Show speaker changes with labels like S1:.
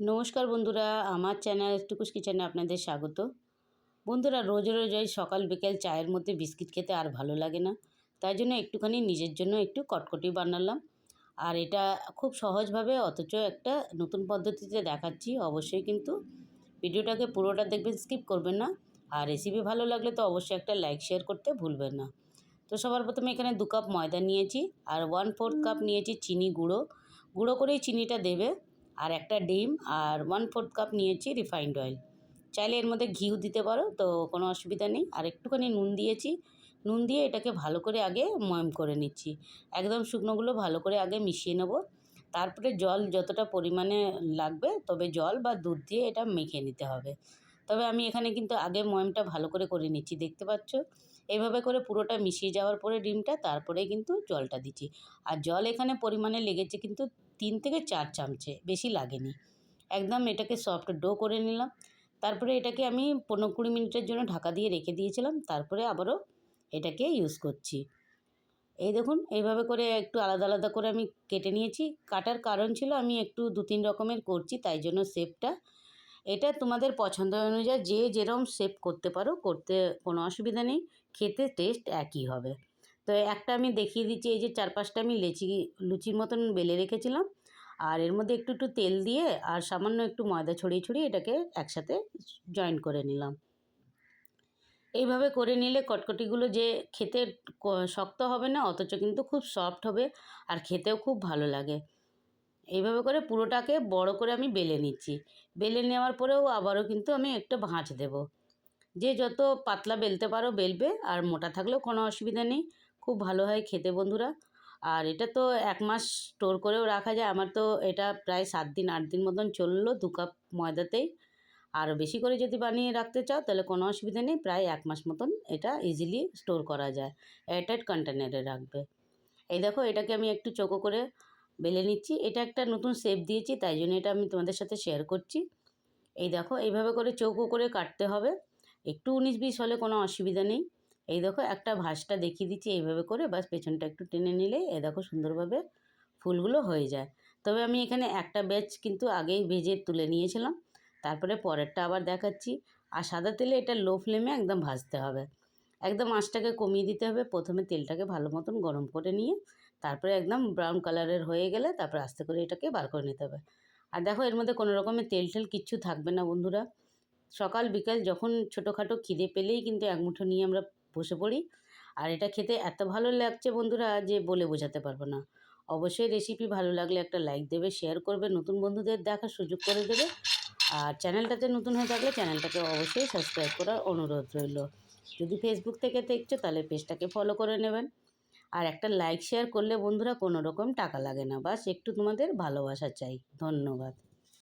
S1: নমস্কার বন্ধুরা, আমার চ্যানেল টুকুস কিচেনে আপনাদের স্বাগত। বন্ধুরা, রোজ রোজ ওই সকাল বিকেল চায়ের মধ্যে বিস্কিট খেতে আর ভালো লাগে না। তাই জন্য একটুখানি নিজের জন্য একটু কটকটি বানালাম। আর এটা খুব সহজভাবে, অথচ একটা নতুন পদ্ধতিতে দেখাচ্ছি। অবশ্যই কিন্তু ভিডিওটাকে পুরোটা দেখবেন, স্কিপ করবেন না। আর রেসিপি ভালো লাগলে তো অবশ্যই একটা লাইক শেয়ার করতে ভুলবেন না। তো সবার প্রথমে এখানে দু কাপ ময়দা নিয়েছি। আর ওয়ান ফোর্থ কাপ নিয়েছি চিনি গুঁড়ো। গুঁড়ো করেই চিনিটা দেবে। আর একটা ডিম আর ওয়ান ফোর্থ কাপ নিয়েছি রিফাইন্ড অয়েল চাইলে এর মধ্যে ঘিউ দিতে পারো, তো কোনো অসুবিধা নেই। আর একটুখানি নুন দিয়েছি। নুন দিয়ে এটাকে ভালো করে আগে ময়ম করে নিচ্ছি। একদম শুকনোগুলো ভালো করে আগে মিশিয়ে নেব। তারপরে জল যতটা পরিমাণে লাগবে, তবে জল বা দুধ দিয়ে এটা মেখে নিতে হবে। তবে আমি এখানে কিন্তু আগে ময়মটা ভালো করে করে নিচ্ছি, দেখতে পাচ্ছ? এইভাবে করে পুরোটা মিশিয়ে যাওয়ার পরে ডিমটা তারপরে কিন্তু জলটা দিচ্ছি। আর জল এখানে পরিমাণে লেগেছে কিন্তু তিন থেকে চার চামচে, বেশি লাগেনি। একদম এটাকে সফট ডো করে নিলাম। তারপরে এটাকে আমি পনেরো কুড়ি মিনিটের জন্য ঢাকা দিয়ে রেখে দিয়েছিলাম। তারপরে আবারও এটাকে ইউজ করছি। এই দেখুন, এইভাবে করে একটু আলাদা আলাদা করে আমি কেটে নিয়েছি। কাটার কারণ ছিল আমি একটু দু তিন রকমের করছি, তাই জন্য শেপটা এটা তোমাদের পছন্দ অনুযায়ী যে যেরকম শেপ করতে পারো, করতে কোনো অসুবিধা নেই, খেতে টেস্ট একই হবে। তো একটা আমি দেখিয়ে দিচ্ছি, এই যে চার পাঁচটা আমি লেচি, লুচির মতন বেলে রেখেছিলাম। আর এর মধ্যে একটু একটু তেল দিয়ে আর সামান্য একটু ময়দা ছড়িয়ে ছড়িয়ে এটাকে একসাথে জয়েন করে নিলাম। এইভাবে করে নিলে কটকটিগুলো যে খেতে শক্ত হবে না, অথচ কিন্তু খুব সফট হবে আর খেতেও খুব ভালো লাগে। এইভাবে করে পুরোটাকে বড় করে আমি বেলে নিচ্ছি। বেলে নেওয়ার পরেও আবারও কিন্তু আমি একটা ভাঁজ দেব। যে যত পাতলা বেলতে পারো বেলবে, আর মোটা থাকলেও কোনো অসুবিধা নেই। খুব ভালো হয় খেতে বন্ধুরা। আর এটা তো এক মাস স্টোর করেও রাখা যায়। আমার তো এটা প্রায় সাত দিন, আট দিন মতন চলল দু কাপ ময়দাতেই। আর বেশি করে যদি বানিয়ে রাখতে চাও, তাহলে কোনো অসুবিধা নেই। প্রায় এক মাস মতন এটা ইজিলি স্টোর করা যায়। এয়ারটাইট কন্টেনারে রাখবে। এই দেখো, এটাকে আমি একটু চোখো করে বেলে নিচ্ছি। এটা একটা নতুন শেপ দিয়েছি, তাই জন্য এটা আমি তোমাদের সাথে শেয়ার করছি। এই দেখো, এইভাবে করে চৌকো করে কাটতে হবে। একটু উনিশ বিশ হলে কোনো অসুবিধা নেই। এই দেখো, একটা ভাঁজটা দেখিয়ে দিচ্ছি এইভাবে করে বাস পেছনটা একটু টেনে নিলে এ দেখো সুন্দরভাবে ফুলগুলো হয়ে যায়। তবে আমি এখানে একটা ব্যাচ কিন্তু আগেই ভেজে তুলে নিয়েছিলাম। তারপরে পরেরটা আবার দেখাচ্ছি। আর সাদা তেলে এটা লো ফ্লেমে একদম ভাজতে হবে। একদম আঁচটাকে কমিয়ে দিতে হবে। প্রথমে তেলটাকে ভালো মতন গরম করে নিয়ে তারপরে একদম ব্রাউন কালারের হয়ে গেলে তারপরে আস্তে করে এটাকে বার করে নিতে হবে। আর দেখো এর মধ্যে কোনো রকমের তেল টেল কিচ্ছু থাকবে না বন্ধুরা। সকাল, বিকাল যখন ছোটোখাটো খিদে পেলেই কিন্তু এক মুঠো নিয়ে আমরা বসে পড়ি। আর এটা খেতে এত ভালো লাগছে বন্ধুরা যে বলে বোঝাতে পারব না। অবশ্যই রেসিপি ভালো লাগলে একটা লাইক দেবে শেয়ার করবে, নতুন বন্ধুদের দেখার সুযোগ করে দেবে। আর চ্যানেলটাতে নতুন হয়ে থাকলে চ্যানেলটাকে অবশ্যই সাবস্ক্রাইব করার অনুরোধ রইল। যদি ফেসবুক থেকে দেখছ তাহলে পেজটাকে ফলো করে নেবেন। আর একটা লাইক শেয়ার করলে বন্ধুরা কোনো রকম টাকা লাগে না। বাস একটু তোমাদের ভালোবাসা চাই। ধন্যবাদ।